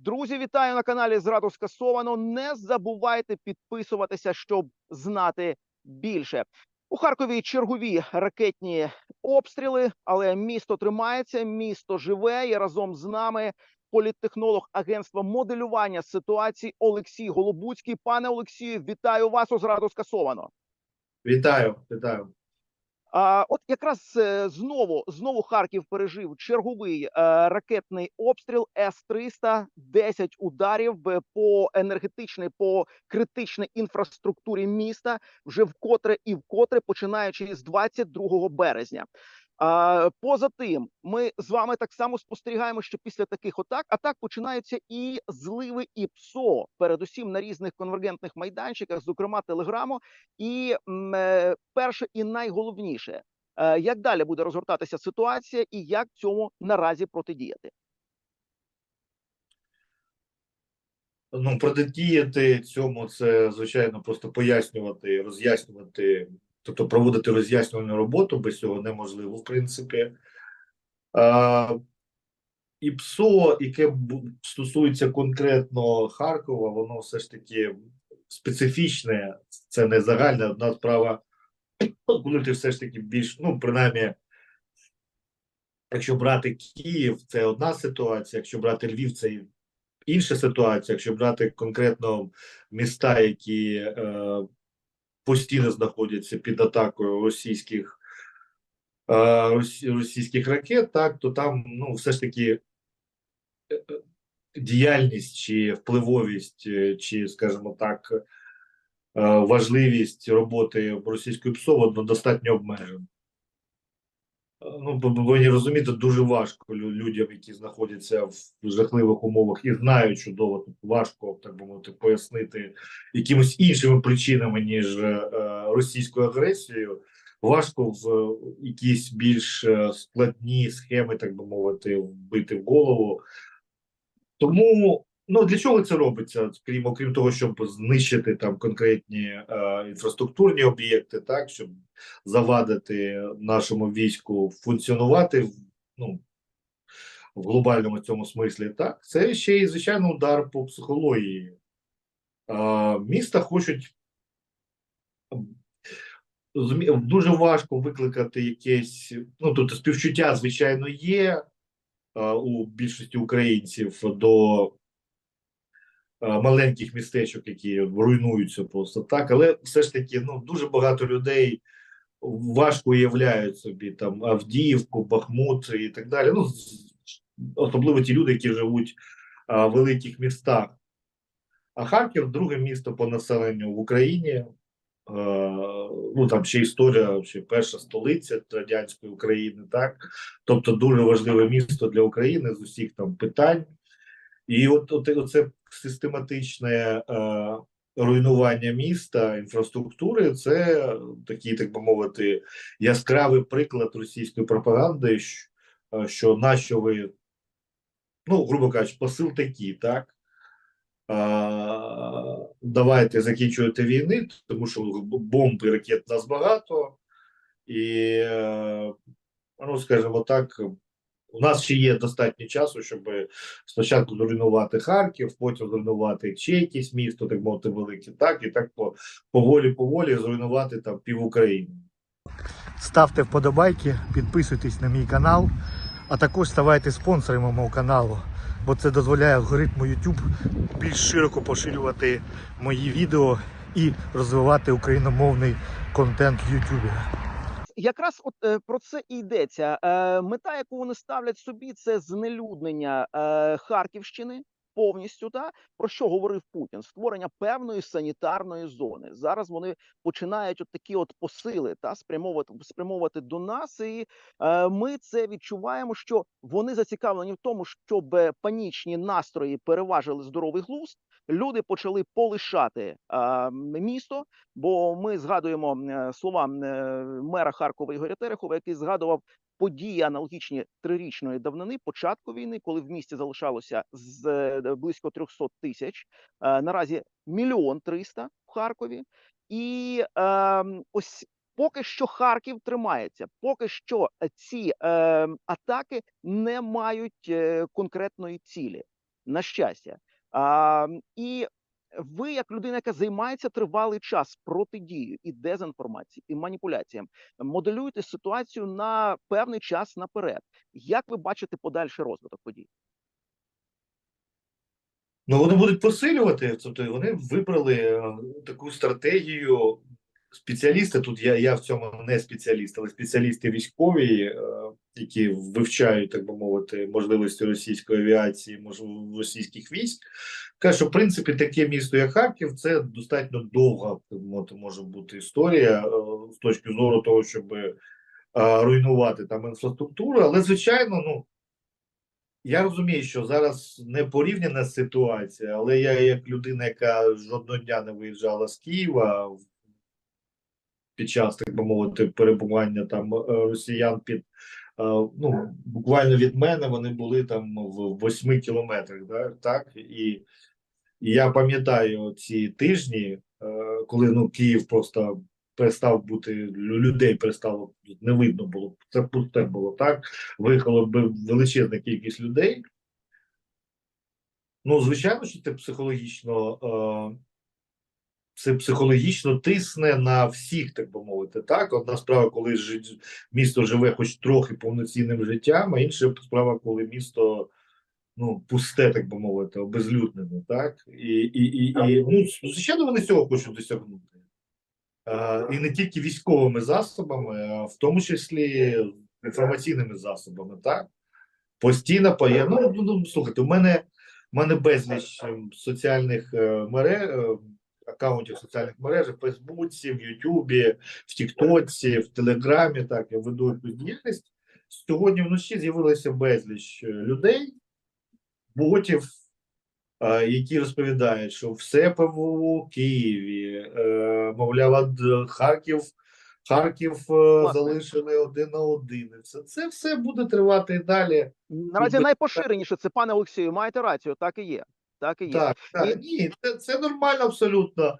Друзі, вітаю на каналі Зраду скасовано. Не забувайте підписуватися, щоб знати більше. У Харкові чергові ракетні обстріли, але місто тримається, місто живе і разом з нами політтехнолог агентства моделювання ситуації Олексій Голобуцький. Пане Олексію, вітаю вас у Зраду скасовано. Вітаю, вітаю. А, от якраз е, знову знову Харків пережив черговий е, ракетний обстріл С-300, 10 ударів по енергетичній, по критичній інфраструктурі міста вже вкотре і вкотре, починаючи з 22 березня. Поза тим, ми з вами так само спостерігаємо, що після таких атак атак починаються і зливи, і ПСО, передусім на різних конвергентних майданчиках, зокрема Телеграму. І е, перше і найголовніше, е, як далі буде розгортатися ситуація, і як цьому наразі протидіяти. Ну, протидіяти цьому це, звичайно, просто пояснювати, роз'яснювати, тобто проводити роз'яснювальну роботу без цього неможливо, в принципі. А, і ПСО, яке стосується конкретно Харкова, воно все ж таки специфічне, це не загальна одна справа, коли ти все ж таки більш, ну, принаймні, якщо брати Київ, це одна ситуація, якщо брати Львів, це інша ситуація. Якщо брати конкретно міста, які е, постійно знаходяться під атакою російських е, російських ракет, так то там ну все ж таки е, е, діяльність чи впливовість, чи, скажімо так, важливість роботи російської ПСО достатньо обмежена. Ну, ви повинні розуміти, дуже важко людям, які знаходяться в жахливих умовах і знають чудово, важко, так би мовити, пояснити якимось іншими причинами, ніж е, російською агресією. Важко в е, якісь більш е, складні схеми, так би мовити, вбити в голову. Тому ну для чого це робиться? Крім окрім того, щоб знищити там конкретні е, інфраструктурні об'єкти, так щоб завадити нашому війську функціонувати ну, в глобальному цьому смислі, так це ще й звичайно удар по психології. А, міста хочуть дуже важко викликати якесь. Ну тобто співчуття, звичайно, є а, у більшості українців до маленьких містечок, які руйнуються просто так, але все ж таки ну дуже багато людей важко уявляють собі там Авдіївку, Бахмут і так далі. Ну особливо ті люди, які живуть а, в великих містах. А Харків друге місто по населенню в Україні. Е, ну там ще історія, ще перша столиця радянської України, так тобто дуже важливе місто для України з усіх там питань. І от, от оце систематичне е, руйнування міста, інфраструктури, це такий, так би мовити, яскравий приклад російської пропаганди, що, е, що нащо ви, ну, грубо кажучи, посил такий, так? Давайте закінчувати війни, тому що бомб і ракет нас багато, і, е, ну, скажімо так, у нас ще є достатньо часу, щоб спочатку зруйнувати Харків, потім зруйнувати ще якесь місто, так мовити, велике, так, і так по поволі-поволі зруйнувати там пів України. Ставте вподобайки, підписуйтесь на мій канал, а також ставайте спонсорами мого каналу, бо це дозволяє алгоритму YouTube більш широко поширювати мої відео і розвивати україномовний контент в YouTube. Якраз от е, про це і йдеться. Е, мета, яку вони ставлять собі, це знелюднення е, Харківщини повністю. Та про що говорив Путін? Створення певної санітарної зони. Зараз вони починають от такі от посили та спрямовувати спрямовувати до нас, і е, ми це відчуваємо, що вони зацікавлені в тому, щоб панічні настрої переважили здоровий глузд. Люди почали полишати е, місто. Бо ми згадуємо е, слова е, мера Харкова Ігоря Терехова, який згадував події аналогічні трирічної давнини, початку війни, коли в місті залишалося з е, близько 300 тисяч. е, Наразі мільйон триста в Харкові, і е, ось. Поки що Харків тримається, поки що ці е, атаки не мають е, конкретної цілі. на щастя. А, і ви, як людина, яка займається тривалий час протидією і дезінформації, і маніпуляціям, моделюєте ситуацію на певний час наперед. Як ви бачите подальший розвиток подій? Ну, вони будуть посилювати. Тобто вони вибрали е, таку стратегію. Спеціалісти тут я, я в цьому не спеціаліст, але спеціалісти військові, е, які вивчають, так би мовити, можливості російської авіації, можливо, російських військ, кажуть, що в принципі таке місто, як Харків, це достатньо довга мовити, може бути історія е, з точки зору того, щоб е, руйнувати там інфраструктуру. Але звичайно, ну я розумію, що зараз не порівняна ситуація, але я, як людина, яка жодного дня не виїжджала з Києва під час, так би мовити, перебування там е, росіян під е, ну буквально від мене вони були там в восьми кілометрах, да, так і, і я пам'ятаю ці тижні, е, коли ну Київ просто перестав бути людей, перестало не видно було. Це пусте було так виїхала б величезна кількість людей. Ну, звичайно, що це психологічно, це психологічно тисне на всіх, так би мовити. Так, одна справа, коли місто живе хоч трохи повноцінним життям, а інша справа, коли місто ну, пусте, так би мовити, обезлюднене, так? І, і, і, і ну, звичайно, вони цього хочуть досягнути. Е, і не тільки військовими засобами, а в тому числі інформаційними засобами, так? Постійно поє... ну, ну, ну, слухайте, у мене, у мене безліч ем, соціальних е, мереж, аккаунтів соціальних мереж в Фейсбуці, в Ютубі, в Тіктоці, в Телеграмі, так, я веду якусь діяльність. Сьогодні вночі з'явилося безліч е, людей, ботів, які розповідають, що все ПВО в Києві, е, мовляв, Харків, Харків е, залишили один на один. Це, це все буде тривати і далі. Наразі найпоширеніше це, пане Олексію, маєте рацію, так і є. Так і є. Так, так, ні, це, це нормально абсолютно.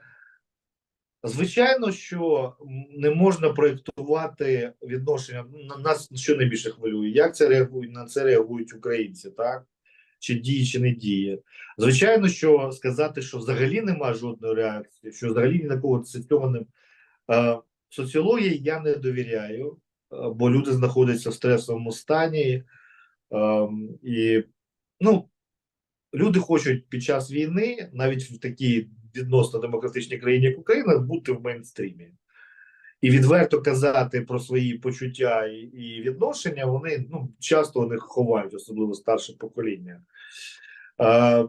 Звичайно, що не можна проєктувати відношення. На нас що найбільше хвилює? Як це реагують на це реагують українці, так? Чи діє, чи не діє? Звичайно, що сказати, що взагалі немає жодної реакції, що взагалі ні на кого це цього не е, соціології я не довіряю, е, бо люди знаходяться в стресовому стані, е, і ну люди хочуть під час війни, навіть в такій відносно демократичній країні, як Україна, бути в мейнстрімі. І відверто казати про свої почуття і, і відношення, вони ну, часто вони ховають, особливо старше покоління. Е,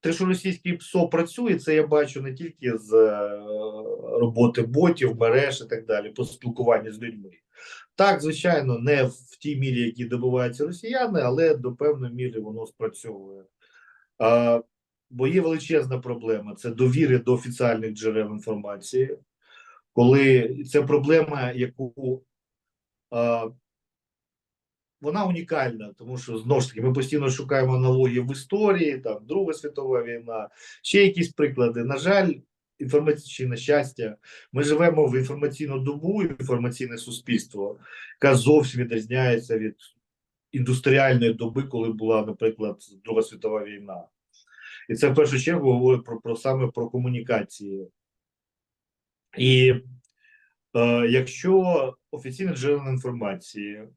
те, що російський ПСО працює, це я бачу не тільки з е, роботи ботів, мереж і так далі, по спілкуванню з людьми. Так, звичайно, не в тій мірі, які добиваються росіяни, але до певної міри воно спрацьовує. А, бо є величезна проблема: це довіри до офіціальних джерел інформації, коли це проблема, яку а, вона унікальна, тому що знову ж таки ми постійно шукаємо аналогії в історії, там Друга світова війна, ще якісь приклади. На жаль, інформаційне щастя, ми живемо в інформаційну добу, інформаційне суспільство, яка зовсім відрізняється від індустріальної доби, коли була, наприклад, Друга світова війна. І це в першу чергу говорить про, про саме про комунікації. І е, якщо офіційне джерела інформації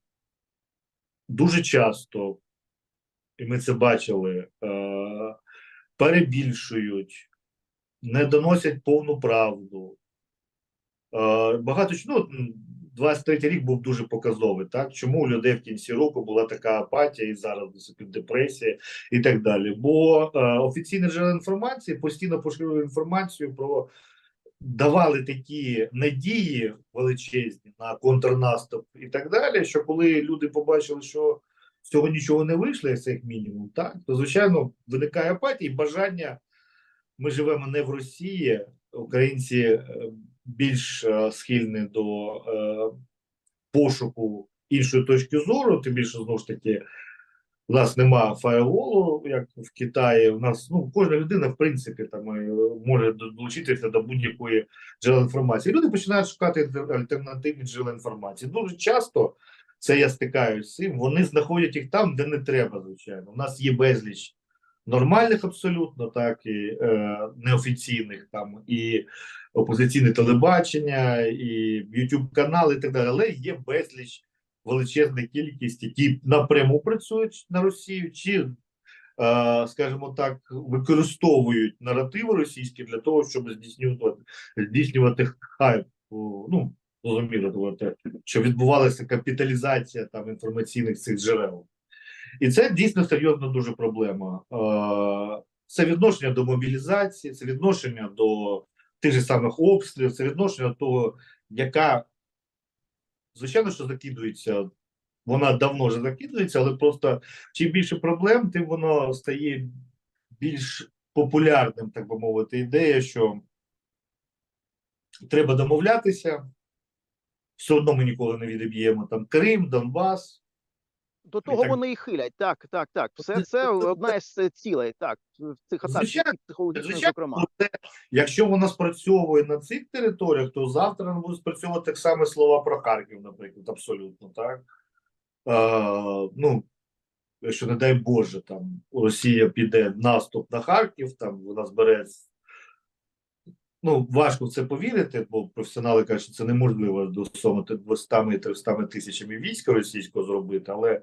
дуже часто, і ми це бачили, е, перебільшують, не доносять повну правду. Е, багато ну, 23 рік був дуже показовий. Так чому у людей в кінці року була така апатія і зараз під депресія і так далі? Бо е, офіційні джерела інформації постійно поширювали інформацію про давали такі надії величезні на контрнаступ і так далі. Що коли люди побачили, що з цього нічого не вийшло, як мінімум, так то звичайно виникає апатія і бажання. Ми живемо не в Росії, українці е, більш е, схильні до е, пошуку іншої точки зору, тим більше знову ж таки. У нас нема фаєрволу, як в Китаї. У нас ну кожна людина, в принципі, там може долучитися до будь-якої джерела інформації. Люди починають шукати альтернативні джерела інформації. Дуже часто це я стикаюся з цим. Вони знаходять їх там, де не треба. Звичайно, у нас є безліч нормальних абсолютно, так і е, неофіційних там і опозиційне телебачення, і YouTube канали, і так далі. Але є безліч величезна кількість, які напряму працюють на Росію, чи, е, скажімо так, використовують наративи російські для того, щоб здійснювати здійснювати хайп. Ну зрозуміло, що відбувалася капіталізація там інформаційних цих джерел. І це дійсно серйозна дуже проблема. Е, Це відношення до мобілізації, це відношення до тих же самих обстрілів, це відношення до того, яка звичайно, що закидується. Вона давно вже закидується, але просто чим більше проблем, тим воно стає більш популярним, так би мовити, ідея, що треба домовлятися. Все одно ми ніколи не відіб'ємо там Крим, Донбас. До того так- вони і хилять. Так, так, так. Все Це- одна із е, цілей. Так, цих атак, Звичайно, психологічних, Звичайно, зокрема. це, якщо вона спрацьовує на цих територіях, то завтра вона буде спрацьовувати так само слова про Харків, наприклад, абсолютно так. Е, ну, якщо не дай Боже, там Росія піде в наступ на Харків, там вона збере. Ну, важко це повірити, бо професіонали кажуть, що це неможливо до 200-300 тисячами війська російського зробити, але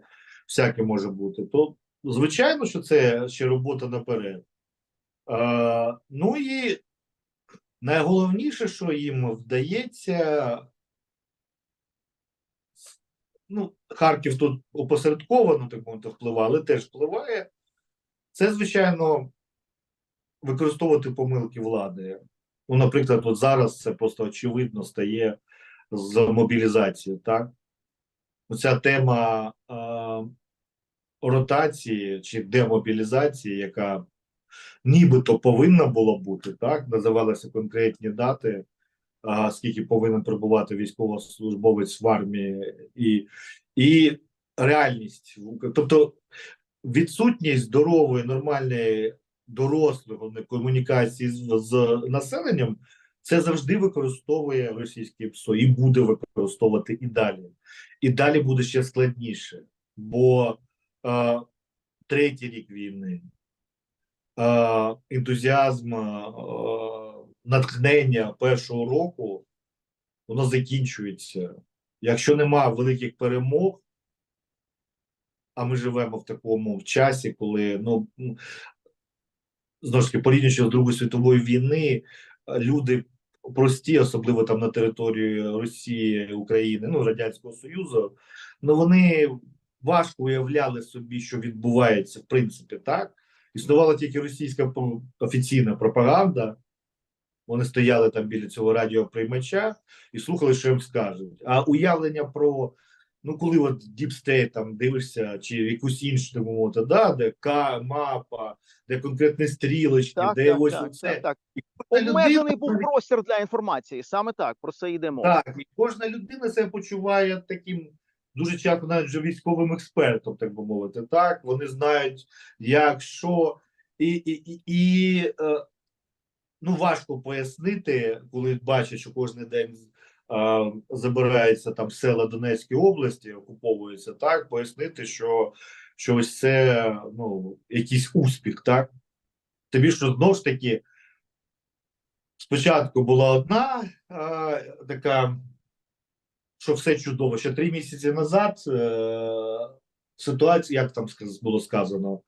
всяке може бути. То звичайно, що це ще робота наперед. Е, ну і найголовніше, що їм вдається, ну, Харків тут опосередковано так мовити впливає, але теж впливає. Це, звичайно, використовувати помилки влади. Ну, наприклад, от зараз це просто очевидно стає з мобілізацією, так? Оця тема е, ротації чи демобілізації, яка нібито повинна була бути, так? Називалися конкретні дати, а, скільки повинен перебувати військовослужбовець в армії, і, і реальність. Тобто відсутність здорової, нормальної дорослого комунікації з, з населенням, це завжди використовує російське ПСО і буде використовувати і далі. І далі буде ще складніше, бо е, третій рік війни, е, ентузіазм, е, натхнення першого року, воно закінчується. Якщо нема великих перемог, а ми живемо в такому часі, коли ну знову ж таки порівнюючи з Другої світової війни, е, люди прості, особливо там на території Росії, України, ну Радянського Союзу, ну вони важко уявляли собі, що відбувається в принципі, так існувала тільки російська офіційна пропаганда. Вони стояли там біля цього радіоприймача і слухали, що їм скажуть. А уявлення про ну, коли от Deep State там дивишся, чи якусь іншу так мовити, да, де К, мапа, де конкретні стрілочки, Так, де так, ось так, оце. так, так. Обмежений був простір для інформації. Саме так, про це йде мова. Так, і кожна людина себе почуває таким дуже часто навіть вже військовим експертом, так би мовити. Так, вони знають, як що, і, і, і, і е, ну важко пояснити, коли бачать, що кожен день забираються там села Донецької області, окуповуються, так, пояснити, що, що ось це ну, якийсь успіх, так. Тобі що знову ж таки. Спочатку була одна е, така, що все чудово. Ще три місяці назад е, ситуація, як там було сказано,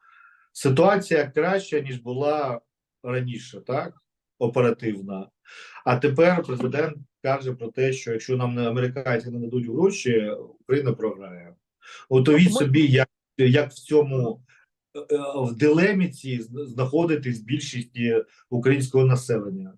ситуація краща, ніж була раніше, так? Оперативна. А тепер президент каже про те, що якщо нам не американці не дадуть гроші, Україна програє. От собі, як, як в цьому е, е, в дилемі цій знаходитись більшості українського населення.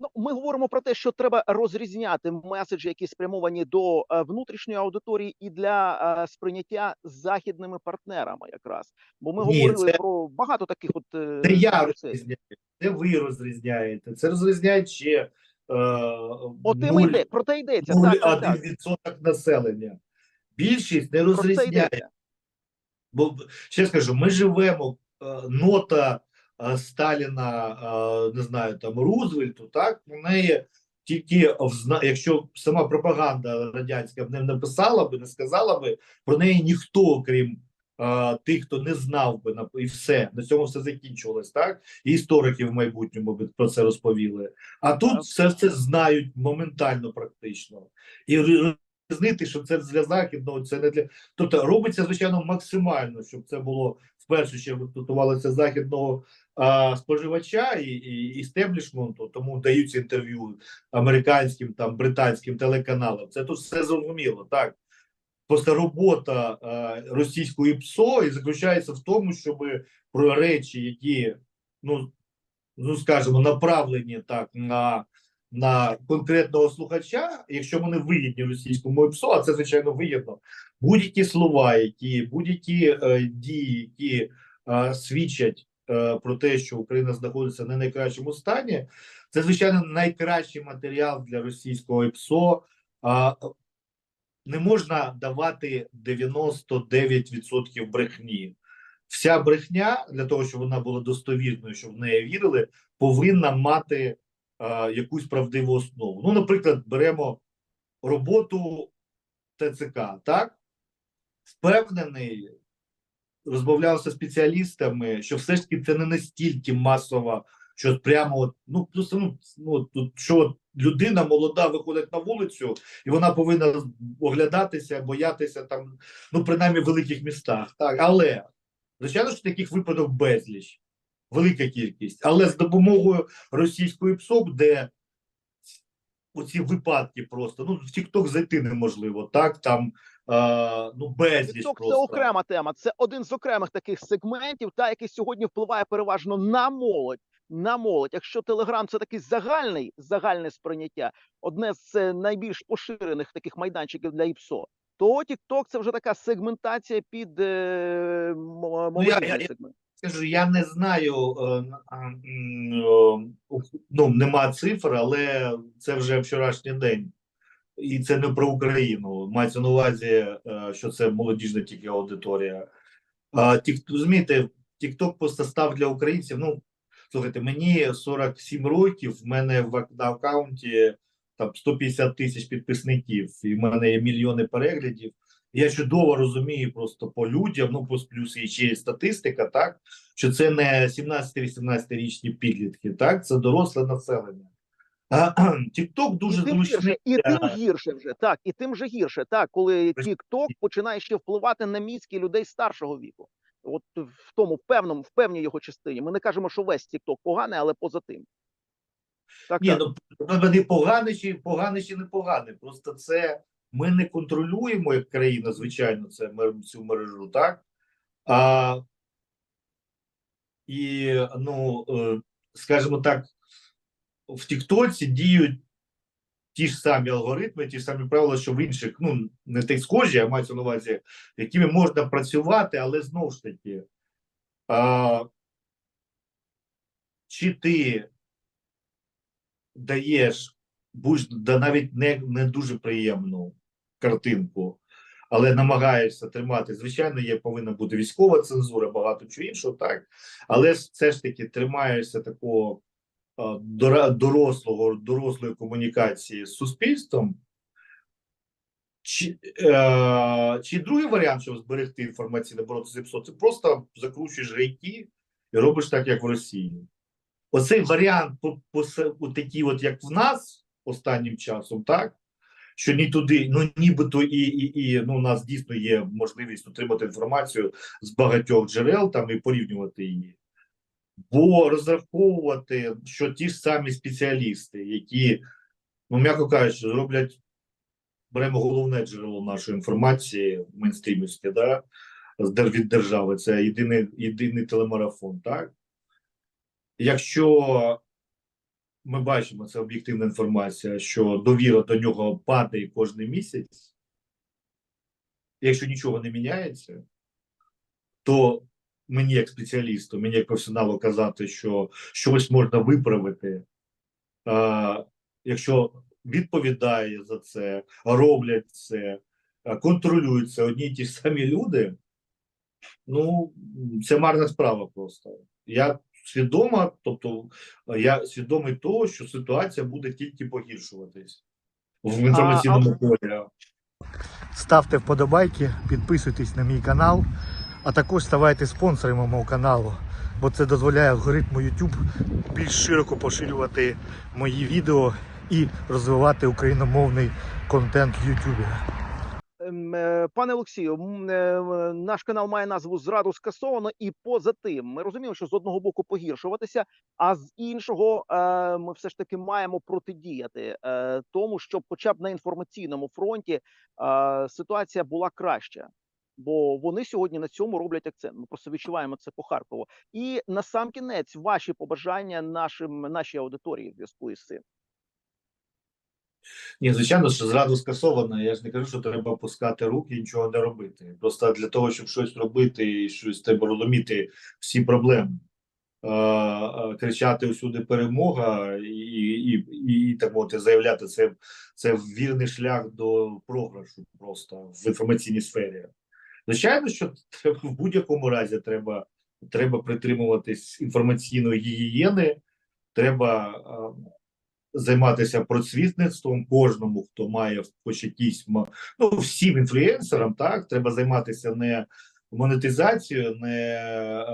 Ну, ми говоримо про те, що треба розрізняти меседжі, які спрямовані до е, внутрішньої аудиторії, і для е, сприйняття західними партнерами, якраз. Бо ми Ні, говорили це- про багато таких от е, Це я розрізняю, це ви розрізняєте. Це розрізняють ще е, нуль- йде про те йдеться. Так, так, так. 0,1% населення. Більшість не розрізняє. Бо ще скажу, ми живемо е, нота е, Сталіна, е, не знаю, там Рузвельту, так у неї тільки взна... якщо сама пропаганда радянська б не написала би, не сказала би, про неї ніхто, крім тих, хто не знав би і все на цьому все закінчувалось, так і історики в майбутньому би про це розповіли. А тут все це знають моментально, практично, і розрізнити, що це для західного, це не для тобто робиться звичайно максимально, щоб це було в першу чергу стосувалося західного а, споживача і, і істеблішменту, тому даються інтерв'ю американським там британським телеканалам. Це тут все зрозуміло, так. Просто робота е, російської ПСО і заключається в тому, щоб про речі, які ну, ну скажімо, направлені так на, на конкретного слухача, якщо вони вигідні російському ПСО, а це звичайно вигідно, будь-які слова, які будь-які е, дії, які е, свідчать е, про те, що Україна знаходиться не найкращому стані, це звичайно найкращий матеріал для російського ПСО. А, не можна давати 99% брехні. Вся брехня для того, щоб вона була достовірною, щоб в неї вірили, повинна мати е, якусь правдиву основу. Ну, наприклад, беремо роботу ТЦК, так? Впевнений, розмовлявся з спеціалістами, що все ж таки це не настільки масово, що прямо от, ну просто ну, ну тут що людина молода виходить на вулицю, і вона повинна оглядатися, боятися там, ну принаймні в великих містах. Так, але звичайно, що таких випадок безліч, велика кількість, але з допомогою російської ПСОК, де оці випадки просто ну в TikTok зайти неможливо, так там е, ну безліч TikTok – просто. це окрема тема. Це один з окремих таких сегментів, та який сьогодні впливає переважно на молодь. На молодь, якщо Телеграм це такий загальний загальне сприйняття, одне з найбільш поширених таких майданчиків для ІПСО, то TikTok – це вже така сегментація під е, Ну, я- я- сегмент. Скажу, я не знаю, е, е, ну нема цифр, але це вже вчорашній день, і це не про Україну. Мається на увазі, е, що це молодіжна тільки аудиторія. А тік, розумієте, TikTok просто став для українців. Ну слухайте, мені 47 років. В мене в на аккаунті там 150 тисяч підписників, і в мене є мільйони переглядів. Я чудово розумію просто по людям, ну плюс плюс і ще статистика, так що це не 17-18 річні підлітки, так це доросле населення. Тікток дуже і тим зручний. гірше, і тим гірше вже так, і тим же гірше, так, коли TikTok починає ще впливати на мізки людей старшого віку. От в тому в певному, в певній його частині. Ми не кажемо, що весь TikTok поганий, але поза тим. Так, Ні, так. ну ну, вони погані чи погані чи не погані. Просто це ми не контролюємо як країна, звичайно, це цю мережу, так? А, і, ну, е, скажімо так, в Тіктоці діють ті ж самі алгоритми, ті ж самі правила, що в інших, ну, не так схожі, а мається на увазі, якими можна працювати, але знову ж таки, а, чи ти даєш будь да навіть не, не дуже приємну картинку, але намагаєшся тримати. Звичайно, є повинна бути військова цензура, багато чого іншого, так але ж все ж таки тримаєшся такого дорослого, дорослої комунікації з суспільством. Чи, е, чи другий варіант, щоб зберегти інформаційне боротися з ІПСО, це просто закручуєш гайки і робиш так, як в Росії. Оцей варіант, по, по, от такий, от як в нас останнім часом, так? Що ні туди, ну нібито і, і, і ну, у нас дійсно є можливість отримати інформацію з багатьох джерел там і порівнювати її. Бо розраховувати, що ті ж самі спеціалісти, які, ну м'яко кажучи, роблять, беремо головне джерело нашої інформації мейнстрімівське, да, від держави, це єдиний, єдиний телемарафон, так? Якщо ми бачимо, це об'єктивна інформація, що довіра до нього падає кожен місяць, якщо нічого не міняється, то мені, як спеціалісту, мені як професіоналу казати, що щось можна виправити, а, якщо відповідає за це, роблять це, а, контролюють це одні й ті ж самі люди, ну це марна справа просто. Я свідома, тобто я свідомий того, що ситуація буде тільки погіршуватись в інформаційному полі. Ставте вподобайки, підписуйтесь на мій канал, А також ставайте спонсорами мого каналу, бо це дозволяє алгоритму YouTube більш широко поширювати мої відео і розвивати україномовний контент в YouTube. Ем, е, Пане Олексію, е, наш канал має назву Зраду скасовано, і поза тим, ми розуміємо, що з одного боку погіршуватися, а з іншого е, ми все ж таки маємо протидіяти е, тому, щоб, хоча б на інформаційному фронті, ситуація була краща. Бо вони сьогодні на цьому роблять акцент. Ми просто відчуваємо це по Харкову. І на сам кінець ваші побажання нашим нашій аудиторії в зв'язку із цим. Ні, звичайно, що зраду скасовано. Я ж не кажу, що треба пускати руки і нічого не робити. Просто для того, щоб щось робити і щось треба розуміти всі проблеми. Кричати усюди перемога і, і, і, і так мовити, заявляти це, це вірний шлях до програшу просто в інформаційній сфері. Звичайно, що в будь-якому разі треба, треба притримуватись інформаційної гігієни, треба е, займатися просвітництвом кожному, хто має хоч якісь ну всім інфлюенсерам, так треба займатися не монетизацією, не е,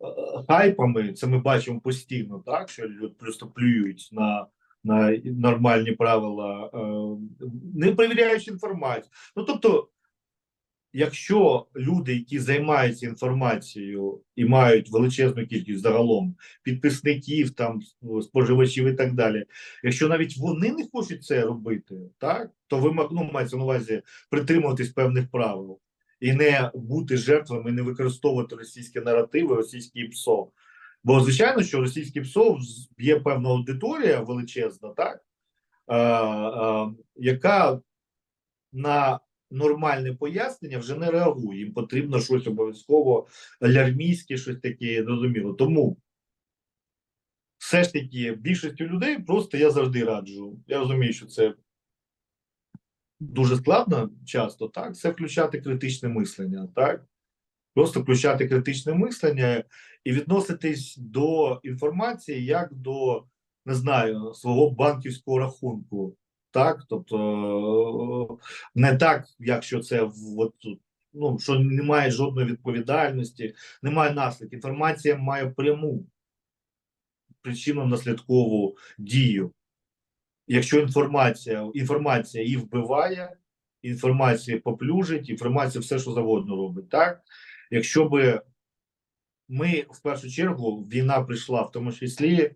е, хайпами. Це ми бачимо постійно, так що люди просто плюють на. На нормальні правила, не перевіряючи інформацію. Ну тобто, якщо люди, які займаються інформацією і мають величезну кількість загалом підписників, там споживачів і так далі. Якщо навіть вони не хочуть це робити, так то ви ну, мається на увазі притримуватись певних правил і не бути жертвами, не використовувати російські наративи, російські ПСО. Бо звичайно, що російські ПСО є певна аудиторія величезна, так е, е, яка на нормальне пояснення вже не реагує. Їм потрібно щось обов'язково лярмійське, щось таке зрозуміло. Тому все ж таки більшістю людей просто я завжди раджу. Я розумію, що це дуже складно часто, так? Це включати критичне мислення, так? Просто включати критичне мислення і відноситись до інформації як до, не знаю, свого банківського рахунку. Так, тобто не так, якщо це в- от, ну, що немає жодної відповідальності, немає наслідків. Інформація має пряму причинно-наслідкову дію. Якщо інформація, інформація і вбиває, інформація поплюжить, інформація все, що завгодно робить. Так? Якщо би ми в першу чергу війна прийшла в тому числі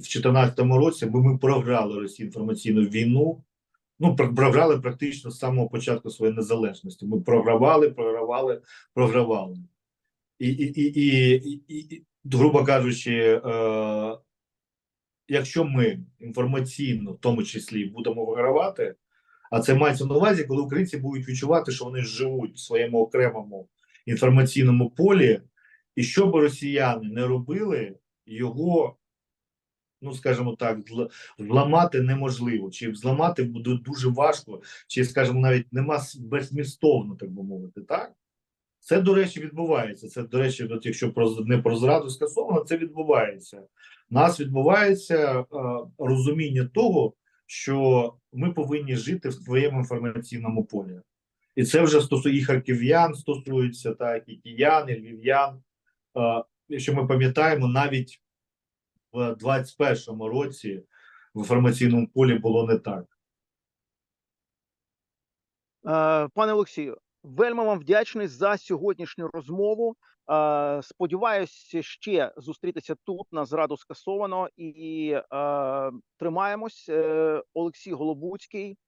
в 2014 році, бо ми програли Росію інформаційну війну. Ну, про- програли практично з самого початку своєї незалежності. Ми програвали, програвали, програвали. І, і, і, і, і грубо кажучи, е, якщо ми інформаційно, в тому числі, будемо вигравати, а це мається на увазі, коли українці будуть відчувати, що вони живуть в своєму окремому інформаційному полі, і що би росіяни не робили, його, ну скажімо так, зламати неможливо, чи зламати буде дуже важко, чи, скажімо, навіть нема беззмістовно, так би мовити, так? Це, до речі, відбувається. Це, до речі, от якщо про не про зраду скасовано, це відбувається. У нас відбувається е, розуміння того, що ми повинні жити в своєму інформаційному полі. І це вже стосує і харків'ян, стосується так, і киян, і львів'ян. Е, якщо ми пам'ятаємо, навіть в 21-му році в інформаційному полі було не так. Е, Пане Олексію, вельми вам вдячний за сьогоднішню розмову. Е, Сподіваюся, ще зустрітися тут на зраду скасовано і е, тримаємось. Олексій Голобуцький,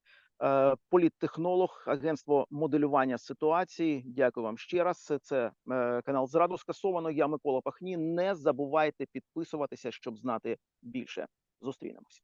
політтехнолог, агентство моделювання ситуації. Дякую вам ще раз. Це е, канал Зраду скасовано. Я Микола Пахні. Не забувайте підписуватися, щоб знати більше. Зустрінемось.